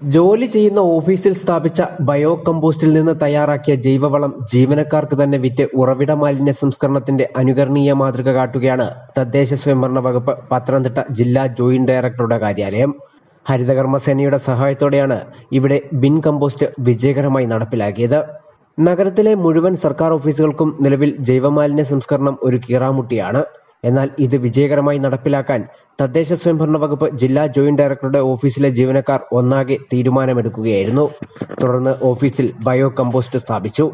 ജോലി ചെയ്യുന്ന ഓഫീസിൽ സ്ഥാപിച്ച ബയോ കമ്പോസ്റ്റിൽ നിന്ന് തയ്യാറാക്കിയ ജൈവവളം ജീവനക്കാർക്ക് തന്നെ വിറ്റ് ഉറവിട മാലിന്യ സംസ്കരണത്തിന്റെ അനുകരണീയ മാതൃക കാട്ടുകയാണ് തദ്ദേശ സ്വയംഭരണ വകുപ്പ് പത്തനംതിട്ട ജില്ലാ ജോയിന്റ് ഡയറക്ടറുടെ കാര്യാലയം. ഹരിതകർമ്മസേനയുടെ സഹായത്തോടെയാണ് ഇവിടെ ബിൻ കമ്പോസ്റ്റ് വിജയകരമായി നടപ്പിലാക്കിയത്. നഗരത്തിലെ മുഴുവൻ സർക്കാർ ഓഫീസുകൾക്കും നിലവിൽ ജൈവമാലിന്യ സംസ്കരണം ഒരു കീറാമുട്ടിയാണ്. എന്നാൽ ഇത് വിജയകരമായി നടപ്പിലാക്കാൻ തദ്ദേശ സ്വയംഭരണ വകുപ്പ് ജില്ലാ ജോയിന്റ് ഡയറക്ടറുടെ ഓഫീസിലെ ജീവനക്കാർ ഒന്നാകെ തീരുമാനമെടുക്കുകയായിരുന്നു. തുടർന്ന് ഓഫീസിൽ ബയോ കമ്പോസ്റ്റ് സ്ഥാപിച്ചു.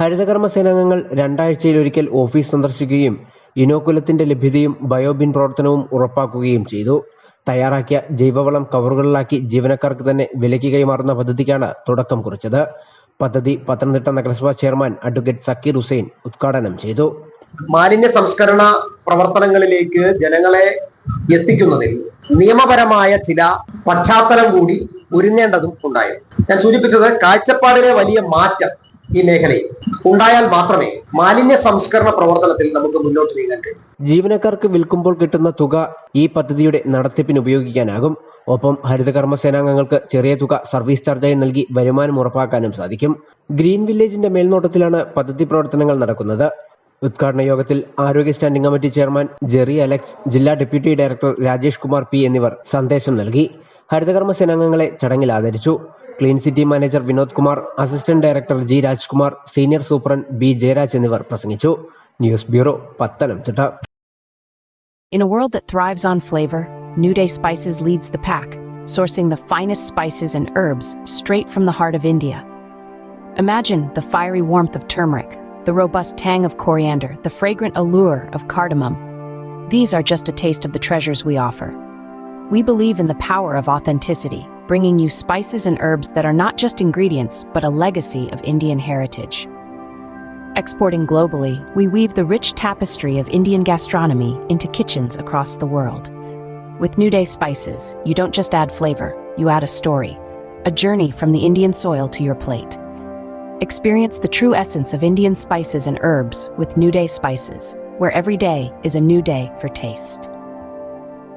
ഹരിതകർമ്മ സേനാംഗങ്ങൾ രണ്ടാഴ്ചയിലൊരിക്കൽ ഓഫീസ് സന്ദർശിക്കുകയും ഇനോക്കുലത്തിന്റെ ലഭ്യതയും ബയോബിൻ പ്രവർത്തനവും ഉറപ്പാക്കുകയും ചെയ്തു. തയ്യാറാക്കിയ ജൈവവളം കവറുകളിലാക്കി ജീവനക്കാർക്ക് തന്നെ വിലയ്ക്ക് കൈമാറുന്ന പദ്ധതിക്കാണ് തുടക്കം കുറിച്ചത്. പദ്ധതി പത്തനംതിട്ട നഗരസഭാ ചെയർമാൻ അഡ്വക്കേറ്റ് സക്കീർ ഹുസൈൻ ഉദ്ഘാടനം ചെയ്തു. മാലിന്യ സംസ്കരണ പ്രവർത്തനങ്ങളിലേക്ക് ജനങ്ങളെ എത്തിക്കുന്നതിൽ നിയമപരമായ ചില പശ്ചാത്തലം കൂടി ഒരുങ്ങേണ്ടതും ഉണ്ടായിരുന്നു ഞാൻ സൂചിപ്പിച്ചത് കാഴ്ചപ്പാടിലെ വലിയ മാറ്റം ഈ മേഖലയിൽ ഉണ്ടായാൽ മാത്രമേ മാലിന്യ സംസ്കരണ പ്രവർത്തനത്തിൽ നമുക്ക് മുന്നോട്ട് നീങ്ങാൻ കഴിയൂ. ജീവനക്കാർക്ക് വിൽക്കുമ്പോൾ കിട്ടുന്ന തുക ഈ പദ്ധതിയുടെ നടത്തിപ്പിന് ഉപയോഗിക്കാനാകും. ഒപ്പം ഹരിതകർമ്മസേനാംഗങ്ങൾക്ക് ചെറിയ തുക സർവീസ് ചാർജായി നൽകി വരുമാനം ഉറപ്പാക്കാനും സാധിക്കും. ഗ്രീൻ വില്ലേജിന്റെ മേൽനോട്ടത്തിലാണ് പദ്ധതി പ്രവർത്തനങ്ങൾ നടക്കുന്നത്. ഉദ്ഘാടന യോഗത്തിൽ ആരോഗ്യ standing committee chairman Jerry Alex ജില്ലാ deputy director Rajesh Kumar P എന്നിവർ സന്ദേശം നൽകി. ഹരിതകർമ്മ സേനാംഗങ്ങളെ ചടങ്ങിൽ ആദരിച്ചു. Clean city manager Vinod Kumar assistant director G Rajkumar senior superintendent B Jayaraj എന്നിവർ പ്രസംഗിച്ചു. News bureau Pathanamthitta. In a world that thrives on flavor, New Day Spices leads the pack, sourcing the finest spices and herbs straight from the heart of India. Imagine the fiery warmth of turmeric, the robust tang of coriander, the fragrant allure of cardamom. These are just a taste of the treasures we offer. We believe in the power of authenticity, bringing you spices and herbs that are not just ingredients, but a legacy of Indian heritage. Exporting globally, we weave the rich tapestry of Indian gastronomy into kitchens across the world. With New Day spices, you don't just add flavor, you add a story, a journey from the Indian soil to your plate. Experience the true essence of Indian spices and herbs with New Day spices, where every day is a new day for taste.